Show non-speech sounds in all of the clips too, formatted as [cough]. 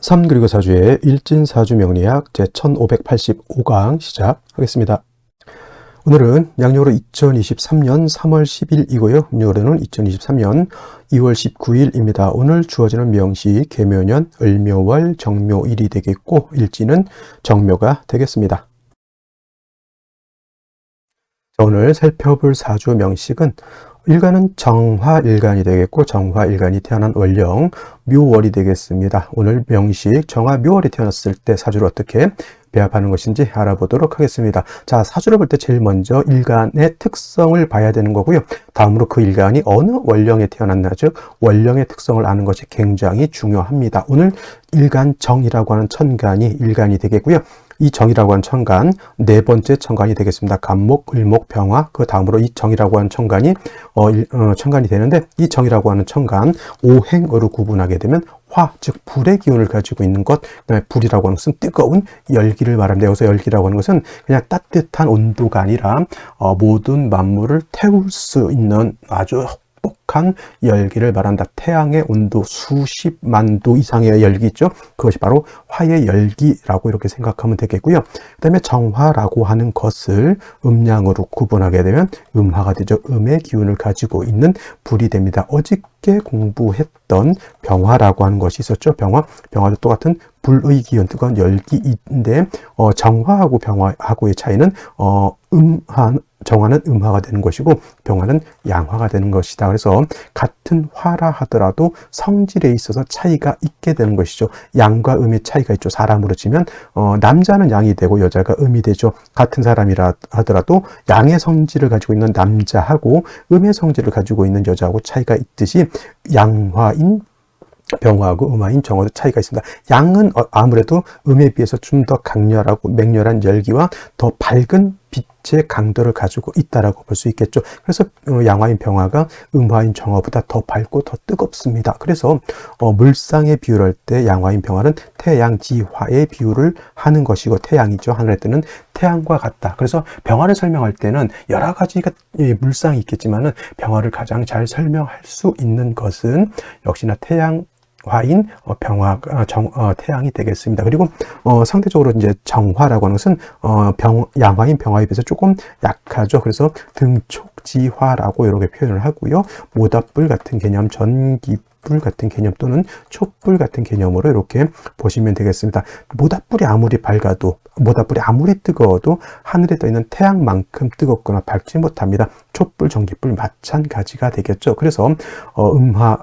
3 그리고 4주의 일진사주 명리학 제1585강 시작하겠습니다. 오늘은 양력으로 2023년 3월 10일이고요. 음력으로는 2023년 2월 19일입니다. 오늘 주어지는 명시 개묘년 을묘월 정묘일이 되겠고 일지는 정묘가 되겠습니다. 오늘 살펴볼 사주 명식은 일간은 정화일간이 되겠고 정화일간이 태어난 월령 묘월이 되겠습니다. 오늘 명식 정화 묘월이 태어났을 때 사주를 어떻게 배합하는 것인지 알아보도록 하겠습니다. 자, 사주를 볼 때 제일 먼저 일간의 특성을 봐야 되는 거고요. 다음으로 그 일간이 어느 원령에 태어났나, 즉 원령의 특성을 아는 것이 굉장히 중요합니다. 오늘 일간정이라고 하는 천간이 일간이 되겠고요. 이 정이라고 하는 천간 네 번째 천간이 되겠습니다. 간목, 을목, 병화 그 다음으로 이 정이라고 하는 천간이 어, 일, 어, 천간이 되는데 이 정이라고 하는 천간 오행으로 구분하게 되면 화, 즉 불의 기운을 가지고 있는 것, 그다음에 불이라고 하는 것은 뜨거운 열기를 말합니다. 여기서 열기라고 하는 것은 그냥 따뜻한 온도가 아니라 어, 모든 만물을 태울 수 있는 아주 혹독한 열기를 말한다. 태양의 온도 수십만 도 이상의 열기 있죠. 그것이 바로 화의 열기라고 이렇게 생각하면 되겠고요. 그 다음에 정화라고 하는 것을 음양으로 구분하게 되면 음화가 되죠. 음의 기운을 가지고 있는 불이 됩니다. 어저께 공부했던 병화라고 하는 것이 있었죠. 병화, 병화도 똑같은 불의 기운, 뜨거운 열기인데 어, 정화하고 병화하고의 차이는 어, 음한 정화는 음화가 되는 것이고 병화는 양화가 되는 것이다. 그래서 같은 화라 하더라도 성질에 있어서 차이가 있게 되는 것이죠. 양과 음의 차이가 있죠. 사람으로 치면 어, 남자는 양이 되고 여자가 음이 되죠. 같은 사람이라 하더라도 양의 성질을 가지고 있는 남자하고 음의 성질을 가지고 있는 여자하고 차이가 있듯이 양화인 병화하고 음화인 정화도 차이가 있습니다. 양은 어, 아무래도 음에 비해서 좀 더 강렬하고 맹렬한 열기와 더 밝은 빛의 강도를 가지고 있다라고 볼 수 있겠죠. 그래서 어, 양화인 병화가 음화인 정화보다 더 밝고 더 뜨겁습니다. 그래서 어, 물상의 비유를 할때 양화인 병화는 태양지화의 비유를 하는 것이고 태양이죠. 하늘에 뜨는 태양과 같다. 그래서 병화를 설명할 때는 여러 가지가 예, 물상이 있겠지만은 병화를 가장 잘 설명할 수 있는 것은 역시나 태양 화인 어, 병화 어, 정, 어, 태양이 되겠습니다. 그리고 어, 상대적으로 이제 정화라고 하는 것은 어, 병 양화인 병화에 비해서 조금 약하죠. 그래서 등촉지화라고 이렇게 표현을 하고요. 모닥불 같은 개념, 전기 불 같은 개념 또는 촛불 같은 개념으로 이렇게 보시면 되겠습니다. 모닥불이 아무리 밝아도 모닥불이 아무리 뜨거워도 하늘에 떠 있는 태양만큼 뜨겁거나 밝지 못합니다. 촛불, 전기불 마찬가지가 되겠죠. 그래서 어, 음화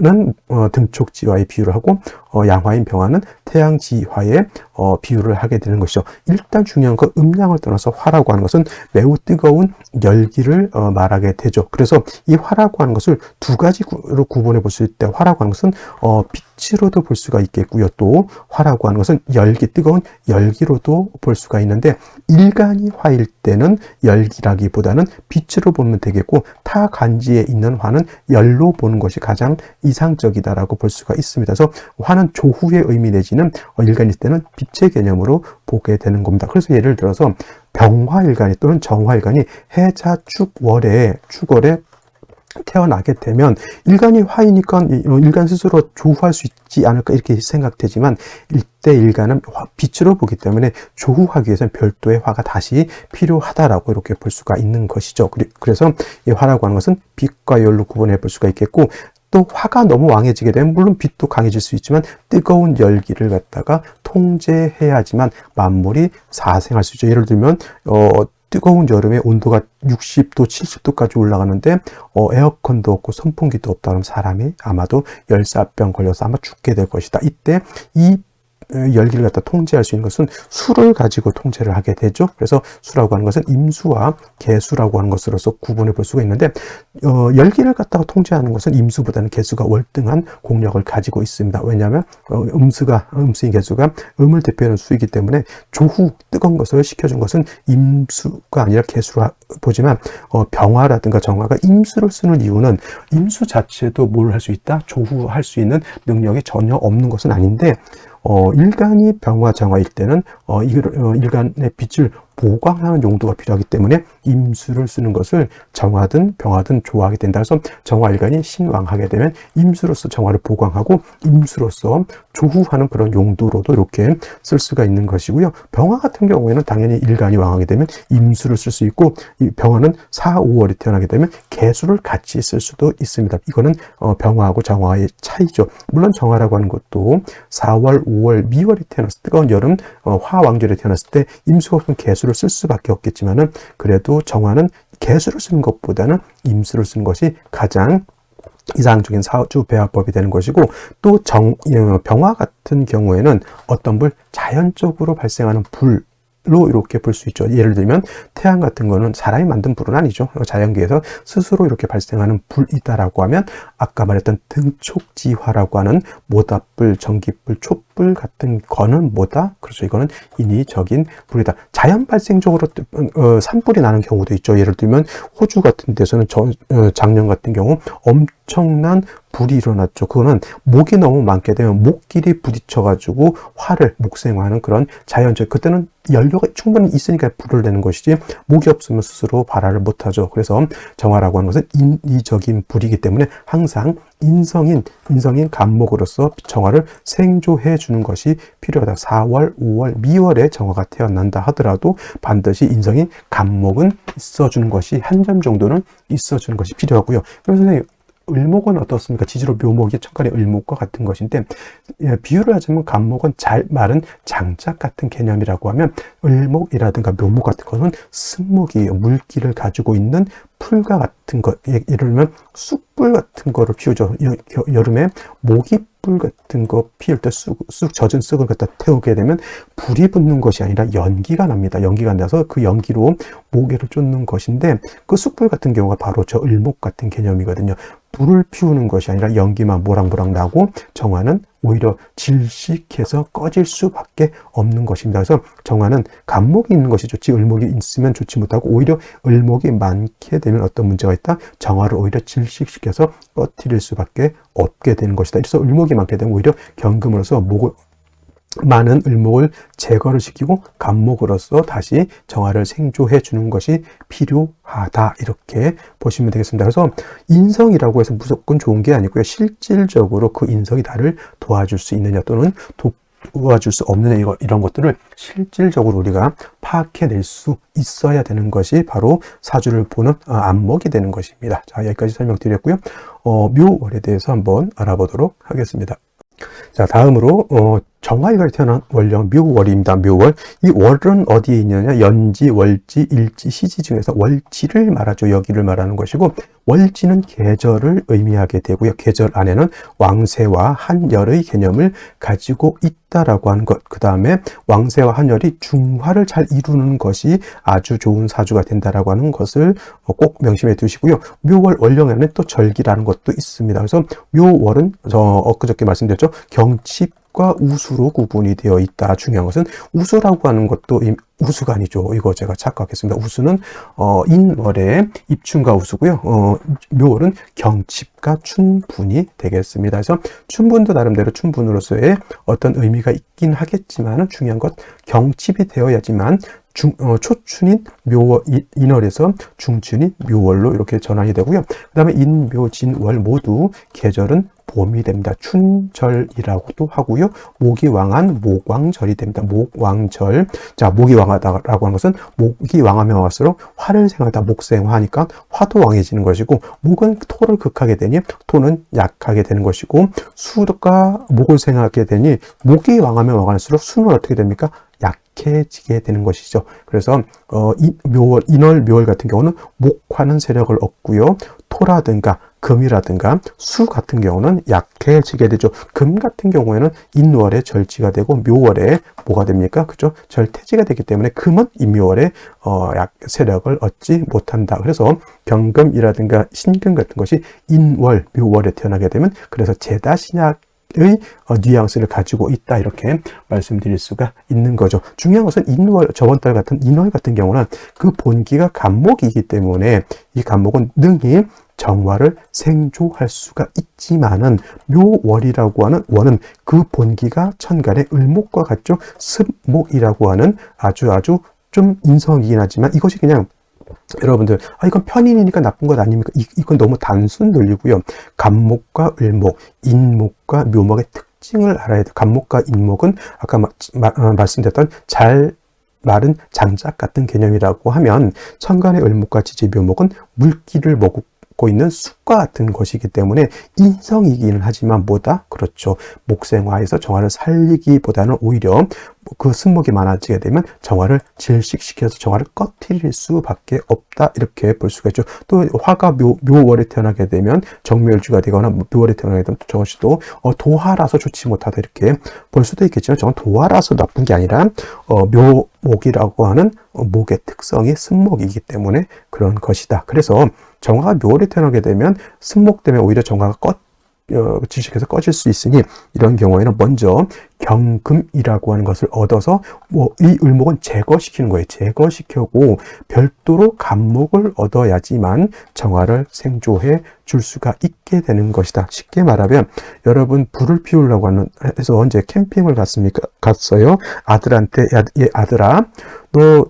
는 어, 등촉지화의 비유를 하고 어, 양화인 병화는 태양 지화의 어, 비유를 하게 되는 것이죠. 일단 중요한 건 음량을 떠나서 화라고 하는 것은 매우 뜨거운 열기를 어, 말하게 되죠. 그래서 이 화라고 하는 것을 두 가지로 구분해 볼 수 있을 때 화라고 하는 것은 어, 빛으로도 볼 수가 있겠고요. 또 화라고 하는 것은 열기, 뜨거운 열기로도 볼 수가 있는데 일간이 화일 때는 열기라기보다는 빛으로 보면 되겠고 타 간지에 있는 화는 열로 보는 것이 가장 이상적이다라고 볼 수가 있습니다. 그래서 화는 조후의 의미 내지는 어, 일간일 때는 빛의 개념으로 보게 되는 겁니다. 그래서 예를 들어서 병화일간이 또는 정화일간이 해자 축월에 축월에 태어나게 되면 일간이 화이니까 어, 일간 스스로 조후할 수 있지 않을까 이렇게 생각되지만 일대 일간은 빛으로 보기 때문에 조후하기 위해서는 별도의 화가 다시 필요하다라고 이렇게 볼 수가 있는 것이죠. 그래서 이 화라고 하는 것은 빛과 열로 구분해 볼 수가 있겠고 또 화가 너무 왕해지게 되면 물론 빛도 강해질 수 있지만 뜨거운 열기를 갖다가 통제해야지만 만물이 사생할 수 있죠. 예를 들면 어 뜨거운 여름에 온도가 60도, 70도까지 올라가는데 어, 에어컨도 없고 선풍기도 없다 그러면 사람이 아마도 열사병 걸려서 아마 죽게 될 것이다. 이때 이 열기를 갖다 통제할 수 있는 것은 수를 가지고 통제를 하게 되죠. 그래서 수라고 하는 것은 임수와 개수라고 하는 것으로서 구분해 볼 수가 있는데 어, 열기를 갖다가 통제하는 것은 임수보다는 개수가 월등한 공력을 가지고 있습니다. 왜냐하면 어, 음수가 음수인 개수가 음을 대표하는 수이기 때문에 조후 뜨거운 것을 식혀준 것은 임수가 아니라 개수로 보지만 어, 병화라든가 정화가 임수를 쓰는 이유는 임수 자체도 뭘 할 수 있다 조후할 수 있는 능력이 전혀 없는 것은 아닌데 어, 일간이 병화 정화일 때는 어, 이, 어, 일간의 빛을 보강하는 용도가 필요하기 때문에 임수를 쓰는 것을 정화든 병화든 좋아하게 된다. 그래서 정화일간이 신왕하게 되면 임수로서 정화를 보강하고 임수로서 조후하는 그런 용도로도 이렇게 쓸 수가 있는 것이고요. 병화 같은 경우에는 당연히 일간이 왕하게 되면 임수를 쓸 수 있고 이 병화는 4, 5월이 태어나게 되면 개수를 같이 쓸 수도 있습니다. 이거는 어, 병화하고 정화의 차이죠. 물론 정화라고 하는 것도 4월, 5월, 미월이 태어났을 때, 뜨거운 여름, 어, 화왕절에 태어났을 때 임수가 없으면 개수를 쓸 수밖에 없겠지만은 그래도 정화는 개수를 쓰는 것보다는 임수를 쓰는 것이 가장 이상적인 사주 배화법이 되는 것이고 또 정, 어, 병화 같은 경우에는 어떤 불 자연적으로 발생하는 불 로 이렇게 볼 수 있죠. 예를 들면 태양 같은 거는 사람이 만든 불은 아니죠. 자연계에서 스스로 이렇게 발생하는 불이다라고 하면 아까 말했던 등촉지화라고 하는 모닥불, 전기불, 촛불 같은 거는 뭐다? 그렇죠. 이거는 인위적인 불이다. 자연 발생적으로 어, 산불이 나는 경우도 있죠. 예를 들면 호주 같은 데서는 저, 어, 작년 같은 경우 엄청난 불이 일어났죠. 그거는 목이 너무 많게 되면 목끼리 부딪혀가지고 화를 목생화하는 그런 자연적 그때는 연료가 충분히 있으니까 불을 내는 것이지 목이 없으면 스스로 발화를 못하죠. 그래서 정화라고 하는 것은 인위적인 불이기 때문에 항상 인성인 인성인 감목으로서 정화를 생조해 주는 것이 필요하다. 4월, 5월, 미월에 정화가 태어난다 하더라도 반드시 인성인 감목은 있어 주는 것이 한 점 정도는 있어 주는 것이 필요하고요. 그래서 선생님 을목은 어떻습니까? 지지로 묘목이 천간의 을목과 같은 것인데 예, 비유를 하자면 간목은 잘 마른 장작 같은 개념이라고 하면 을목이라든가 묘목 같은 것은 습목이에요. 물기를 가지고 있는 풀과 같은 것, 예, 예를 들면 쑥불 같은 거를 피우죠. 여, 름에 모기불 같은 거 피울 때 쑥, 쑥 젖은 쑥을 갖다 태우게 되면 불이 붙는 것이 아니라 연기가 납니다. 연기가 나서 그 연기로 모기를 쫓는 것인데 그 쑥불 같은 경우가 바로 저 을목 같은 개념이거든요. 불을 피우는 것이 아니라 연기만 모락모락 나고 정화는 오히려 질식해서 꺼질 수밖에 없는 것입니다. 그래서 정화는 간목이 있는 것이 좋지 을목이 있으면 좋지 못하고 오히려 을목이 많게 되면 어떤 문제가 있다? 정화를 오히려 질식시켜서 꺼뜨릴 수밖에 없게 되는 것이다. 그래서 을목이 많게 되면 오히려 경금으로서 목을 많은 을목을 제거를 시키고 간목으로서 다시 정화를 생조해 주는 것이 필요하다 이렇게 보시면 되겠습니다. 그래서 인성이라고 해서 무조건 좋은 게 아니고요. 실질적으로 그 인성이 나를 도와줄 수 있느냐 또는 도와줄 수 없느냐 이런 것들을 실질적으로 우리가 파악해낼 수 있어야 되는 것이 바로 사주를 보는 어, 안목이 되는 것입니다. 자 여기까지 설명드렸고요. 어, 묘월에 대해서 한번 알아보도록 하겠습니다. 자 다음으로 어, 정화일간이 태어난 월령 묘월입니다. 묘월. 이 월은 어디에 있느냐? 연지, 월지, 일지, 시지 중에서 월지를 말하죠. 여기를 말하는 것이고 월지는 계절을 의미하게 되고요. 계절 안에는 왕세와 한열의 개념을 가지고 있다라고 하는 것. 그 다음에 왕세와 한열이 중화를 잘 이루는 것이 아주 좋은 사주가 된다라고 하는 것을 꼭 명심해 두시고요. 묘월 월령에는 또 절기라는 것도 있습니다. 그래서 묘월은 저 엊그저께 말씀드렸죠. 경칩 과 우수로 구분이 되어 있다. 중요한 것은 우수라고 하는 것도 우수가 아니죠. 이거 제가 착각했습니다. 우수는 어, 인월의 입춘과 우수고요. 어, 묘월은 경칩과 춘분이 되겠습니다. 그래서 춘분도 나름대로 춘분으로서의 어떤 의미가 있긴 하겠지만 중요한 것 경칩이 되어야지만 중, 어, 초춘인 묘월, 인월에서 중춘인 묘월로 이렇게 전환이 되고요. 그 다음에 인, 묘, 진, 월 모두 계절은 봄이 됩니다. 춘절이라고도 하고요. 목이 왕한 목왕절이 됩니다. 목왕절. 자, 목이 왕하다라고 하는 것은 목이 왕하면 왕할수록 화를 생하다 목생화하니까 화도 왕해지는 것이고 목은 토를 극하게 되니 토는 약하게 되는 것이고 수가 목을 생하게 되니 목이 왕하면 왕할수록 수는 어떻게 됩니까? 약해지게 되는 것이죠. 그래서 어, 이, 묘월, 인월, 묘월 같은 경우는 목화는 세력을 얻고요. 토라든가 금이라든가 수 같은 경우는 약해지게 되죠. 금 같은 경우에는 인월에 절지가 되고 묘월에 뭐가 됩니까? 그죠? 절퇴지가 되기 때문에 금은 인묘월에 어, 약 세력을 얻지 못한다. 그래서 경금이라든가 신금 같은 것이 인월, 묘월에 태어나게 되면 그래서 제다 신약 의 어, 뉘앙스를 가지고 있다 이렇게 말씀드릴 수가 있는 거죠. 중요한 것은 인월 저번 달 같은 인월 같은 경우는 그 본기가 간목이기 때문에 이 간목은 능히 정화를 생조할 수가 있지만은 묘월이라고 하는 월은 그 본기가 천간의 을목과 같죠. 습목이라고 하는 아주 아주 좀 인성이긴 하지만 이것이 그냥 여러분들, 아, 이건 편인이니까 나쁜 것 아닙니까? 이, 이건 너무 단순 논리고요. 간목과 을목, 인목과 묘목의 특징을 알아야 돼요. 간목과 인목은 아까 마, 마, 어, 말씀드렸던 잘 마른 장작 같은 개념이라고 하면 천간의 을목과 지지 묘목은 물기를 먹고 있는 숲과 같은 것이기 때문에 인성이기는 하지만 뭐다? 그렇죠. 목생화에서 정화를 살리기보다는 오히려 그 승목이 많아지게 되면 정화를 질식시켜서 정화를 꺼트릴 수밖에 없다 이렇게 볼 수가 있죠. 또 화가 묘, 묘월에 태어나게 되면 정묘일주가 되거나 묘월에 태어나게 되면 저것이 또 어, 도화라서 좋지 못하다 이렇게 볼 수도 있겠지만 저건 도화라서 나쁜 게 아니라 어, 묘목이라고 하는 어, 목의 특성이 승목이기 때문에 그런 것이다. 그래서 정화가 묘월에 태어나게 되면 승목 때문에 오히려 정화가 꺼 어, 지식에서 꺼질 수 있으니 이런 경우에는 먼저 경금이라고 하는 것을 얻어서 뭐 이 을목은 제거시키는 거예요. 제거시켜고 별도로 간목을 얻어야지만 정화를 생조해 줄 수가 있게 되는 것이다. 쉽게 말하면 여러분 불을 피우려고 하는 해서 언제 캠핑을 갔습니까? 갔어요. 아들한테 야, 얘 아들아 너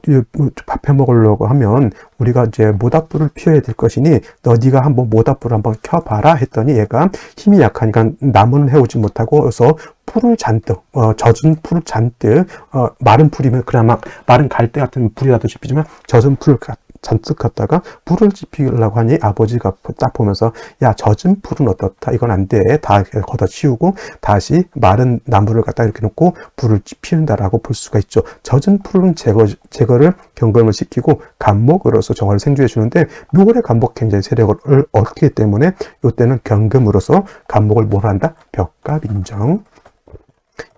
밥해 먹으려고 하면 우리가 이제 모닥불을 피워야 될 것이니 너 네가 한번 모닥불을 한번 켜봐라 했더니 얘가 힘이 약하니까 나무는 해오지 못하고 그래서 풀을 잔뜩 어, 젖은 풀을 잔뜩 어, 마른 풀이면 그나마 마른 갈대 같은 불이라도 지피지만 젖은 풀을 잔뜩 갖다가 불을 지피려고 하니 아버지가 딱 보면서 야 젖은 불은 어떻다. 이건 안돼다 걷어 치우고 다시 마른 나무를 갖다 이렇게 놓고 불을 지피운다라고 볼 수가 있죠. 젖은 풀은 제거 제거를 경검을 시키고 간목으로서 정화를 생주해 주는데 묘월의 간목 굉장히 세력을 얻기 때문에 이때는 경금으로서 간목을 뭘 한다. 벽갑 인정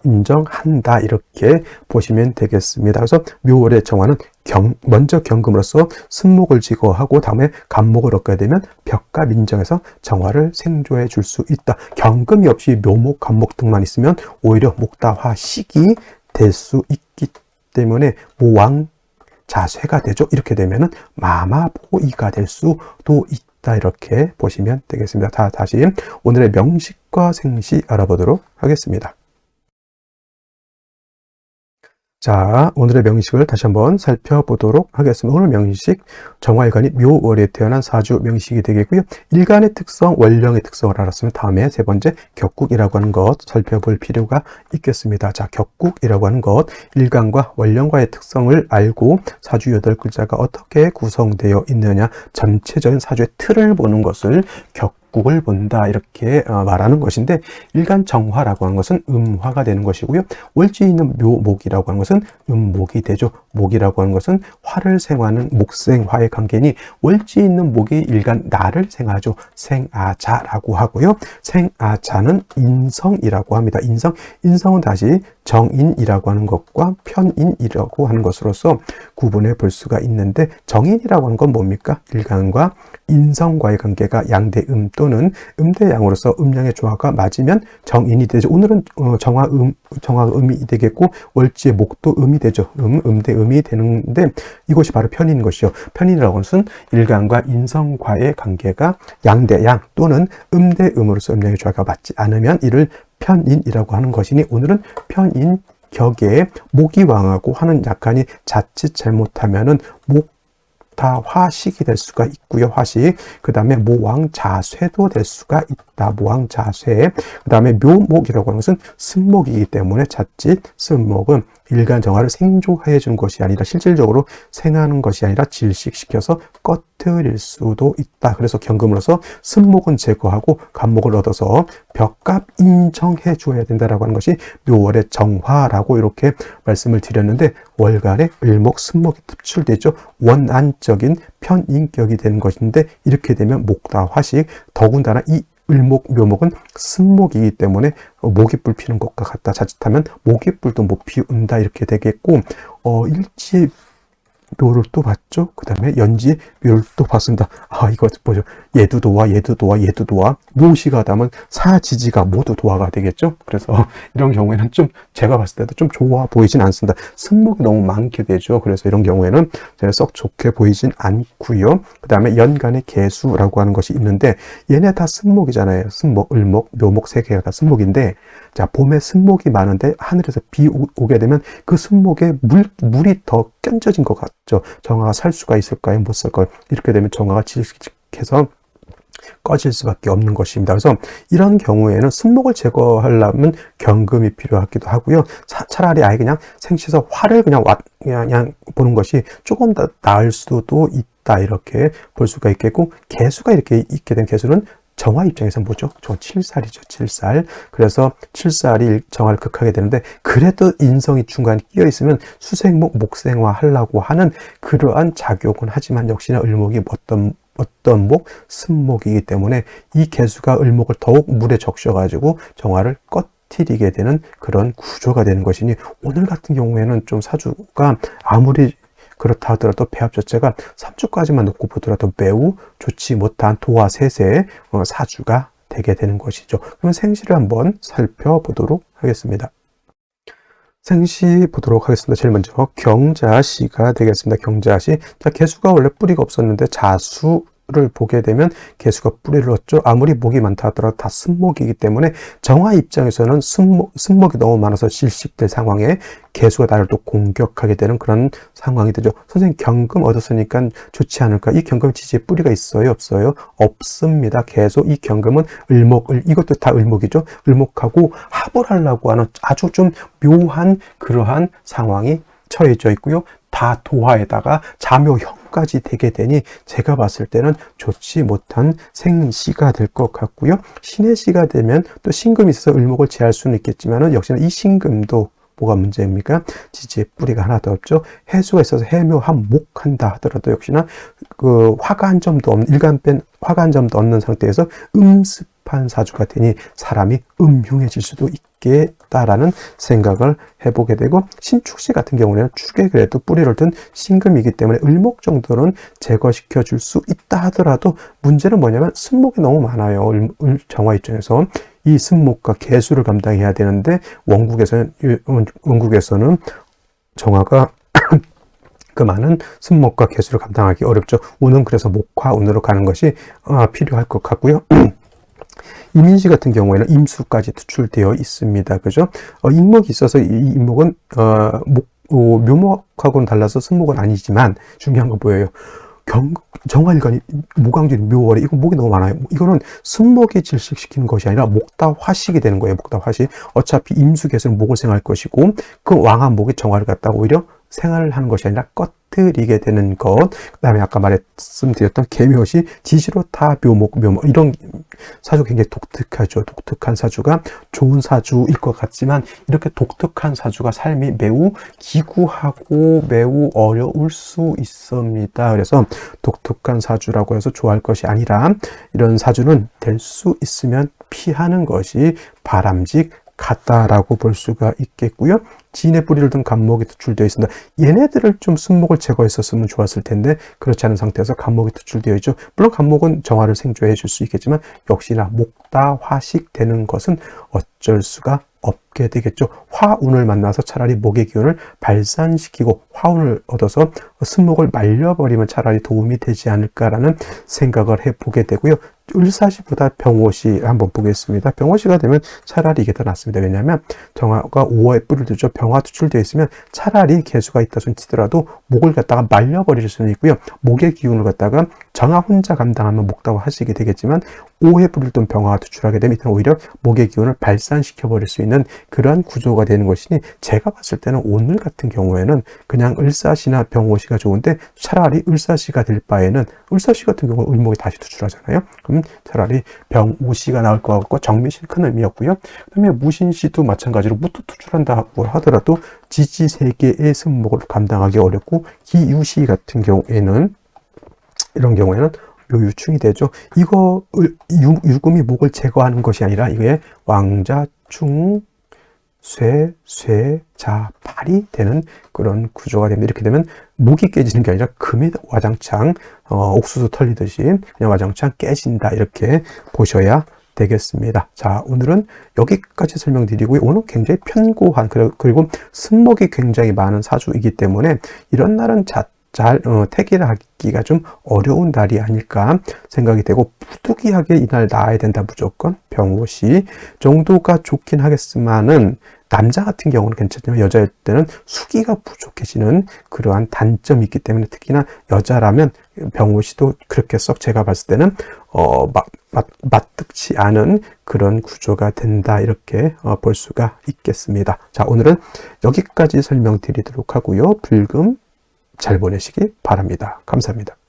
인정한다 이렇게 보시면 되겠습니다. 그래서 묘월의 정화는 경, 먼저 경금으로서 승목을 지거하고 다음에 간목을 얻게 되면 벽과 민정에서 정화를 생조해 줄 수 있다. 경금이 없이 묘목, 간목 등만 있으면 오히려 목다화 식이 될 수 있기 때문에 모왕 자쇠가 되죠. 이렇게 되면은 마마보이가 될 수도 있다. 이렇게 보시면 되겠습니다. 자, 다시 오늘의 명식과 생시 알아보도록 하겠습니다. 자, 오늘의 명식을 다시 한번 살펴보도록 하겠습니다. 오늘 명식, 정화일간이 묘월에 태어난 사주 명식이 되겠고요. 일간의 특성, 원령의 특성을 알았으면 다음에 세 번째 격국이라고 하는 것 살펴볼 필요가 있겠습니다. 자, 격국이라고 하는 것, 일간과 원령과의 특성을 알고 사주 여덟 글자가 어떻게 구성되어 있느냐, 전체적인 사주의 틀을 보는 것을 격 국을 본다 이렇게 어, 말하는 것인데 일간 정화라고 하는 것은 음화가 되는 것이고요. 월지 있는 묘목이라고 하는 것은 음목이 되죠. 목이라고 하는 것은 화를 생하는 목생화의 관계니 월지 있는 목이 일간 나를 생하죠. 생아자라고 하고요. 생아자는 인성이라고 합니다. 인성, 인성은 다시 정인이라고 하는 것과 편인이라고 하는 것으로서 구분해 볼 수가 있는데 정인이라고 하는 건 뭡니까? 일간과 인성과의 관계가 양대음 또는 음대양으로서 음양의 조화가 맞으면 정인이 되죠. 오늘은 어, 정화음, 정화음이 되겠고 월지의 목도 음이 되죠. 음, 음대음이 되는데 이것이 바로 편인 것이요. 편인이라고 하는 것은 일간과 인성과의 관계가 양대양 또는 음대음으로서 음양의 조화가 맞지 않으면 이를 편인이라고 하는 것이니 오늘은 편인 격에 목이 왕하고 하는 약간이 자칫 잘못하면은 목 다 화식이 될 수가 있고요. 화식. 그 다음에 모왕자쇠도 될 수가 있다. 모왕자쇠. 그 다음에 묘목이라고 하는 것은 승목이기 때문에 자칫 승목은 일간 정화를 생조해 준 것이 아니라 실질적으로 생하는 것이 아니라 질식시켜서 꺼트릴 수도 있다. 그래서 경금으로서 승목은 제거하고 간목을 얻어서 벽값 인정해 주어야 된다라고 하는 것이 묘월의 정화라고 이렇게 말씀을 드렸는데 월간에 을목, 승목이 특출되죠. 원안 적인 편인격이 되는 것인데 이렇게 되면 목다 화식 더군다나 이 을목, 묘목은 승목이기 때문에 모기불 피는 것과 같다. 자칫하면 모기불도 못 피운다 이렇게 되겠고 어, 일지 묘를 또 봤죠. 그 다음에 연지 묘를 또 봤습니다. 아, 이거 보죠. 얘도 도와, 얘도 도와, 얘도 도와. 묘시가 다면 사지지가 모두 도화가 되겠죠. 그래서 [laughs] 이런 경우에는 좀 제가 봤을 때도 좀 좋아 보이진 않습니다. 승목이 너무 많게 되죠. 그래서 이런 경우에는 썩 좋게 보이진 않고요. 그 다음에 연간의 개수라고 하는 것이 있는데 얘네 다 승목이잖아요. 승목, 을목, 묘목 세 개가 다 승목인데 자 봄에 승목이 많은데 하늘에서 비 오게 되면 그 승목에 물 물이 더 견져진 것 같죠. 정화가 살 수가 있을까요? 못 살까요? 이렇게 되면 정화가 질식해서 꺼질 수밖에 없는 것입니다. 그래서 이런 경우에는 순목을 제거하려면 경금이 필요하기도 하고요. 차, 라리 아예 그냥 생시에서 화를 그냥, 와, 그냥, 그냥 보는 것이 조금 더 나을 수도 있다. 이렇게 볼 수가 있겠고, 개수가 이렇게 있게 된 개수는 정화 입장에서 뭐죠? 저 7살이죠. 7살. 그래서 7살이 정화를 극하게 되는데 그래도 인성이 중간에 끼어 있으면 수생목, 목생화 하려고 하는 그러한 작용은 하지만 역시나 을목이 어떤 어떤 목, 승목이기 때문에 이 개수가 을목을 더욱 물에 적셔가지고 정화를 꺼트리게 되는 그런 구조가 되는 것이니 오늘 같은 경우에는 좀 사주가 아무리 그렇다 하더라도 배합 자체가 3주까지만 놓고 보더라도 매우 좋지 못한 도화 세세 어, 사주가 되게 되는 것이죠. 그러면 생시를 한번 살펴보도록 하겠습니다. 생시 보도록 하겠습니다. 제일 먼저 경자시가 되겠습니다. 경자시. 자, 개수가 원래 뿌리가 없었는데 자수 를 보게 되면 개수가 뿌리를 얻죠. 아무리 목이 많다 하더라도 다 순목이기 때문에 정화 입장에서는 순목, 순목이 너무 많아서 실식될 상황에 개수가 나를 또 공격하게 되는 그런 상황이 되죠. 선생님 경금 얻었으니까 좋지 않을까? 이 경금 지지에 뿌리가 있어요? 없어요? 없습니다. 계속 이 경금은 을목, 을, 이것도 다 을목이죠. 을목하고 합을 하려고 하는 아주 좀 묘한 그러한 상황이 처해져 있고요. 다 도화에다가 자묘형 까지 되게 되니 제가 봤을 때는 좋지 못한 생시가 될 것 같고요. 신의 시가 되면 또 신금이 있어서 을목을 제할 수는 있겠지만은 역시나 이 신금도 뭐가 문제입니까? 지지의 뿌리가 하나도 없죠. 해수가 있어서 해묘한 목한다 하더라도 역시나 그 화가 한 점도 없는 일간 뺀 화가 한 점도 없는 상태에서 음습한 사주가 되니 사람이 음흉해질 수도 있겠다라는 생각을 해보게 되고 신축시 같은 경우에는 축에 그래도 뿌리를 든 신금이기 때문에 을목 정도는 제거시켜 줄 수 있다 하더라도 문제는 뭐냐면 순목이 너무 많아요. 정화 입장에서 이 승목과 개수를 감당해야 되는데 원국에서는 원국에서는 정화가 [clears throat] 그 많은 승목과 개수를 감당하기 어렵죠. 운은 그래서 목화 운으로 가는 것이 어, 필요할 것 같고요. [clears throat] 이민시 같은 경우에는 임수까지 투출되어 있습니다. 그죠? 어, 임목이 있어서 이 임목은 어, 목, 어, 묘목하고는 달라서 승목은 아니지만 중요한 건 뭐예요? 경, 정화일관이 무광진 묘월이 이거 목이 너무 많아요. 이거는 순목이 질식시키는 것이 아니라 목다 화식이 되는 거예요. 목다 화식. 어차피 임수계에서는 목을 생할 것이고 그 왕한 목이 정화를 갖다가 오히려 생활을 하는 것이 아니라 꺼트리게 되는 것. 그 다음에 아까 말씀드렸던 개묘시 지시로 타 묘목 묘목 이런 사주 굉장히 독특하죠. 독특한 사주가 좋은 사주일 것 같지만 이렇게 독특한 사주가 삶이 매우 기구하고 매우 어려울 수 있습니다. 그래서 독특한 사주라고 해서 좋아할 것이 아니라 이런 사주는 될 수 있으면 피하는 것이 바람직 같다라고 볼 수가 있겠고요. 진의 뿌리를 든 감목이 투출되어 있습니다. 얘네들을 좀 순목을 제거했었으면 좋았을 텐데 그렇지 않은 상태에서 감목이 투출되어 있죠. 물론 감목은 정화를 생조해 줄 수 있겠지만 역시나 목다 화식 되는 것은 어쩔 수가 없게 되겠죠. 화운을 만나서 차라리 목의 기운을 발산시키고 화운을 얻어서 순목을 말려버리면 차라리 도움이 되지 않을까라는 생각을 해보게 되고요. 을사시보다 병호시 한번 보겠습니다. 병호시가 되면 차라리 이게 더 낫습니다. 왜냐하면 정화가 5화에 뿔을 두죠. 병화 투출되어 있으면 차라리 개수가 있다 손 치더라도 목을 갖다가 말려버릴 수는 있고요. 목의 기운을 갖다가 정화 혼자 감당하면 목다고 하시게 되겠지만 5회 뿔을 둔 병화가 투출하게 되면 이때는 오히려 목의 기운을 발산시켜 버릴 수 있는 그러한 구조가 되는 것이니 제가 봤을 때는 오늘 같은 경우에는 그냥 을사시나 병호시가 좋은데 차라리 을사시가 될 바에는 을사시 같은 경우는 을목이 다시 투출하잖아요. 그럼 차라리 병오시가 나올 것 같고 정미시 큰 의미였고요. 그 다음에 무신시도 마찬가지로 무토 투출한다고 하더라도 지지 세계의 승목을 감당하기 어렵고 기유시 같은 경우에는 이런 경우에는 묘유충이 되죠. 이거 유, 유금이 목을 제거하는 것이 아니라 이게 왕자 충 쇠, 쇠, 자, 팔이 되는 그런 구조가 됩니다. 이렇게 되면 목이 깨지는 게 아니라 금이 와장창, 어, 옥수수 털리듯이 그냥 와장창 깨진다. 이렇게 보셔야 되겠습니다. 자, 오늘은 여기까지 설명드리고요. 오늘 굉장히 편고한, 그리고 승목이 굉장히 많은 사주이기 때문에 이런 날은 자, 잘 어, 택일 하기가 좀 어려운 날이 아닐까 생각이 되고 부득이하게 이날 나와야 된다 무조건 병호시 정도가 좋긴 하겠지만은 남자 같은 경우는 괜찮지만 여자일 때는 수기가 부족해지는 그러한 단점이 있기 때문에 특히나 여자라면 병호 씨도 그렇게 썩 제가 봤을 때는 어, 맞, 맞, 맞득치 않은 그런 구조가 된다 이렇게 어, 볼 수가 있겠습니다. 자 오늘은 여기까지 설명드리도록 하고요. 불금 잘 보내시기 바랍니다. 감사합니다.